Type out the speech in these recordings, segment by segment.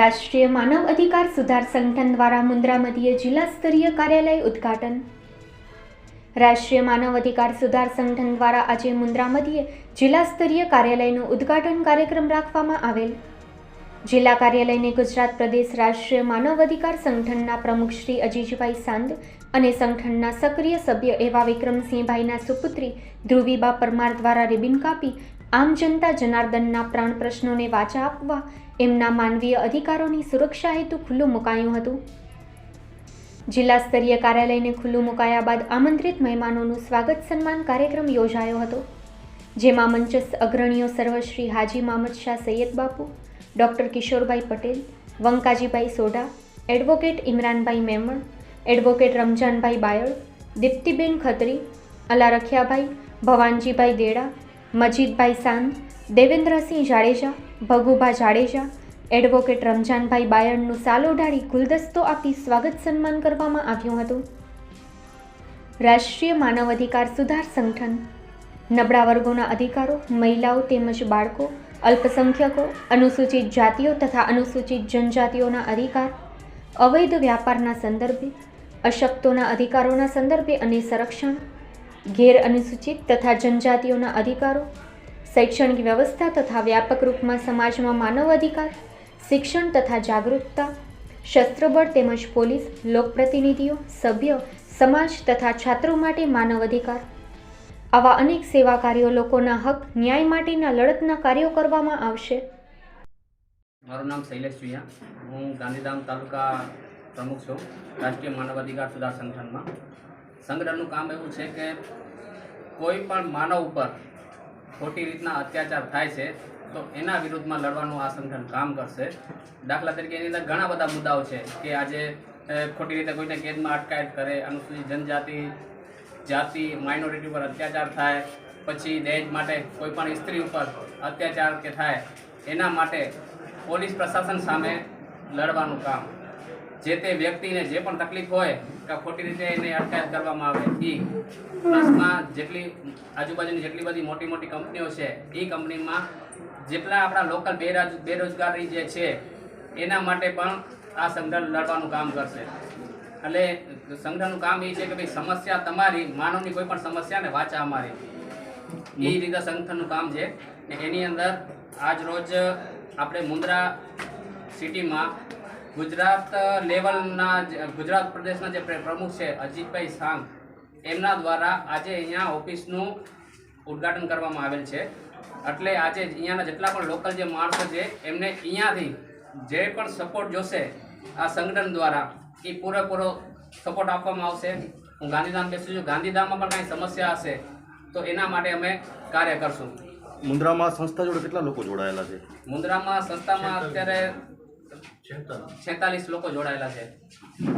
રાષ્ટ્રીય માનવ અધિકાર સુધાર સંગઠન દ્વારા મુન્દ્રા મધ્યે જિલ્લા સ્તરીય કાર્યાલય ઉદ્ઘાટન. રાષ્ટ્રીય માનવ અધિકાર સુધાર સંગઠન દ્વારા આજે મુન્દ્રા મધ્યે જિલ્લા સ્તરીય કાર્યાલયનું ઉદ્ઘાટન કાર્યક્રમ રાખવામાં આવેલ. જિલ્લા કાર્યાલયને ગુજરાત પ્રદેશ રાષ્ટ્રીય માનવ અધિકાર સંગઠનના પ્રમુખ શ્રી અજીજભાઈ સાંદ અને સંગઠનના સક્રિય સભ્ય એવા વિક્રમસિંહભાઈના સુપુત્રી ધ્રુવીબા પરમાર દ્વારા રિબિન કાપી આમ જનતા જનાર્દનના પ્રાણ પ્રશ્નોને વાચા આપવા એમના માનવીય અધિકારોની સુરક્ષા હેતુ ખુલ્લું મુકાયું હતું. જિલ્લા સ્તરીય કાર્યાલયને ખુલ્લું મુકાયા બાદ આમંત્રિત મહેમાનોનું સ્વાગત સન્માન કાર્યક્રમ યોજાયો હતો. જેમાં મંચસ્થ અગ્રણીઓ સર્વશ્રી હાજી Mamad Shah Syed Bapu, doctor Kishorbhai Patel, વંકાજીભાઈ Sodha, advocate Imranbhai Memon, advocate Ramzanbhai Bayad, દીપ્તિબેન Khatri અલા રખિયાભાઈ ભવાનજીભાઈ દેડા મજીદભાઈ સાંત દેવેન્દ્રસિંહ જાડેજા, ભગુભા જાડેજા, એડવોકેટ રમજાનભાઈ બાયડનું સાલ ઓઢાડી ગુલદસ્તો આપી સ્વાગત સન્માન કરવામાં આવ્યું હતું. રાષ્ટ્રીય માનવ અધિકાર સુધાર સંગઠન. નબળા વર્ગોના અધિકારો, મહિલાઓ તેમજ બાળકો, અલ્પસંખ્યકો, અનુસૂચિત જાતિઓ તથા અનુસૂચિત જનજાતિઓના અધિકાર, અવૈધ વ્યાપારના સંદર્ભે, અશક્તોના અધિકારોના સંદર્ભે અને સંરક્ષણ ઘેર અનુસૂચિત તથા જનજાતિઓના અધિકારો, શૈક્ષણિક વ્યવસ્થા તથા વ્યાપક રૂપમાં સમાજમાં માનવ અધિકાર, શિક્ષણ તથા જાગૃતતા, શસ્ત્રબળ તેમજ પોલીસ, લોકપ્રતિનિધિઓ, સભ્ય, સમાજ તથા છાત્રો માટે માનવ અધિકાર. આવા અનેક સેવા કાર્યો લોકોના હક, ન્યાય માટેના લડતના કાર્યો કરવામાં આવશે. મારું નામ શૈલેષ ચુયા હું ગાંધીધામ તાલુકા પ્રમુખ છું. રાષ્ટ્રીય માનવ અધિકાર સુધાર સંગઠનમાં. સંગઠનનું કામ એવું છે કે કોઈ પણ માનવ ઉપર ખોટી રીતના અત્યાચાર થાય છે, તો એના વિરુદ્ધમાં લડવાનું આ સંગઠન કામ કરશે. દાખલા તરીકે એની અંદર ઘણા બધા મુદ્દાઓ છે કે આજે ખોટી રીતે કોઈને કેદમાં અટકાયત કરે, અનુસૂચિત જનજાતિ, જાતિ માઇનોરિટી ઉપર અત્યાચાર થાય, પછી દહેજ માટે કોઈ પણ સ્ત્રી ઉપર અત્યાચાર કે થાય, એના માટે પોલીસ પ્રશાસન સામે લડવાનું કામ. જે તે વ્યક્તિને જે પણ તકલીફ હોય કે ખોટી રીતે એને અટકાયત કરવામાં આવે. એ પ્લસમાં જેટલી આજુબાજુની જેટલી બધી મોટી મોટી કંપનીઓ છે એ કંપનીમાં જેટલા આપણા લોકલ બેરોજ, બેરોજગારી જે છે, એના માટે પણ આ સંગઠન લડવાનું કામ કરશે. એટલે સંગઠનનું કામ એ છે કે ભાઈ સમસ્યા તમારી, માનવની કોઈ પણ સમસ્યાને વાચા અમારી એ રીતે સંગઠનનું કામ છે એની અંદર આજ રોજ આપણે મુન્દ્રા સિટીમાં ગુજરાત લેવલના ગુજરાત પ્રદેશના જે પ્રમુખ છે અજીતભાઈ સાંગ એમના દ્વારા આજે અહીંયા ઓફિસનું ઉદ્ઘાટન કરવામાં આવેલ છે. એટલે આજે અહીંયાના જેટલા પણ લોકલ જે માણસો છે એમને અહીંયાથી જે પણ સપોર્ટ જોશે આ સંગઠન દ્વારા એ પૂરેપૂરો સપોર્ટ આપવામાં આવશે. હું ગાંધીધામ બેસું છું. ગાંધીધામમાં પણ કાંઈ સમસ્યા હશે તો એના માટે અમે કાર્ય કરશું. મુન્દ્રામાં સંસ્થા જોડે કેટલા લોકો જોડાયેલા છે? મુન્દ્રામાં સંસ્થામાં અત્યારે છેતાલીસ. લોકો જોડાયેલા છે.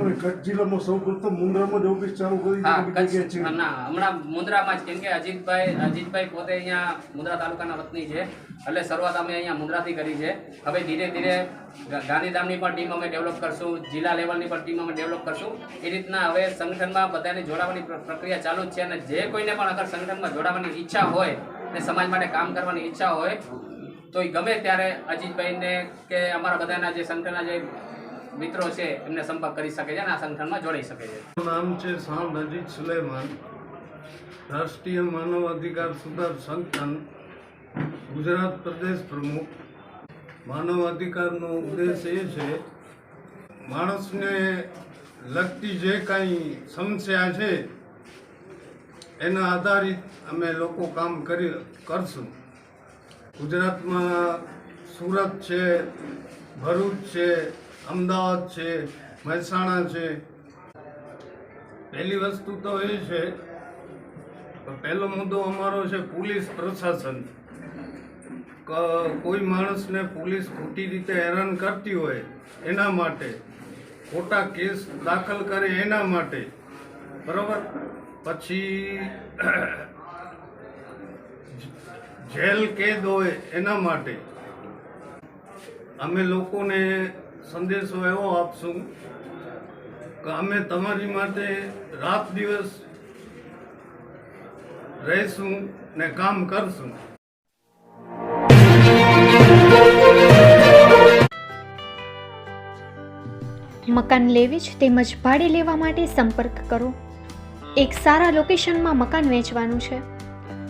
અને કચ્છ જિલ્લામાં સૌ પ્રથમ મુન્દ્રામાં જ ઓફિસ ચાલુ કરી હા કચ્છ બીજી જગ્યાએ છે. ના હમણાં મુન્દ્રામાં જ કેમ કે અજીતભાઈ અજીતભાઈ પોતે અહીંયા મુન્દ્રા તાલુકાના વતની છે એટલે શરૂઆત અમે અહીંયા મુન્દ્રાથી કરી છે. હવે ધીરે ધીરે ગાંધીધામની પણ ટીમ અમે ડેવલપ કરશું જિલ્લા લેવલની પણ ટીમ અમે ડેવલપ કરશું. એ રીતના હવે સંગઠનમાં બધાને જોડાવાની પ્રક્રિયા ચાલુ જ છે અને જે કોઈને પણ અગર સંગઠનમાં જોડાવાની ઈચ્છા હોય ને સમાજ માટે કામ કરવાની ઈચ્છા હોય તો એ ગમે ત્યારે અજીતભાઈને કે અમારા બધાના જે સંગઠનના જે મિત્રો છે, એમને સંપર્ક કરી શકે છે અને આ સંગઠનમાં જોડાઈ શકે છે. નામ છે સાઉન્ડ અજીત સુલેમાન. રાષ્ટ્રીય માનવ અધિકાર સુધાર સંગઠન, ગુજરાત પ્રદેશ પ્રમુખ. માનવ અધિકારનો ઉદ્દેશ એ છે, માણસને લગતી જે કાંઈ સમસ્યા છે, એના આધારિત અમે લોકો કામ કરી, કરશું. ગુજરાતમાં સુરત છે, ભરૂચ છે, અમદાવાદ છે, મહેસાણા છે. પહેલી વસ્તુ તો એ છે પહેલો મુદ્દો અમારો છે પોલીસ પ્રશાસન. કોઈ માણસને પોલીસ ખોટી રીતે હેરાન કરતી હોય એના માટે, ખોટા કેસ દાખલ કરે એના માટે. બરાબર? પછી જેલ કેદ હોય એના માટે. અમે લોકોને સંદેશો એવો આપશું કે અમે તમારી માટે રાત દિવસ રહીશું ને કામ કરશું. મકાન લેવી જ તેમજ ભાડે લેવા માટે સંપર્ક કરો. એક સારા લોકેશનમાં મકાન વેચવાનું છે.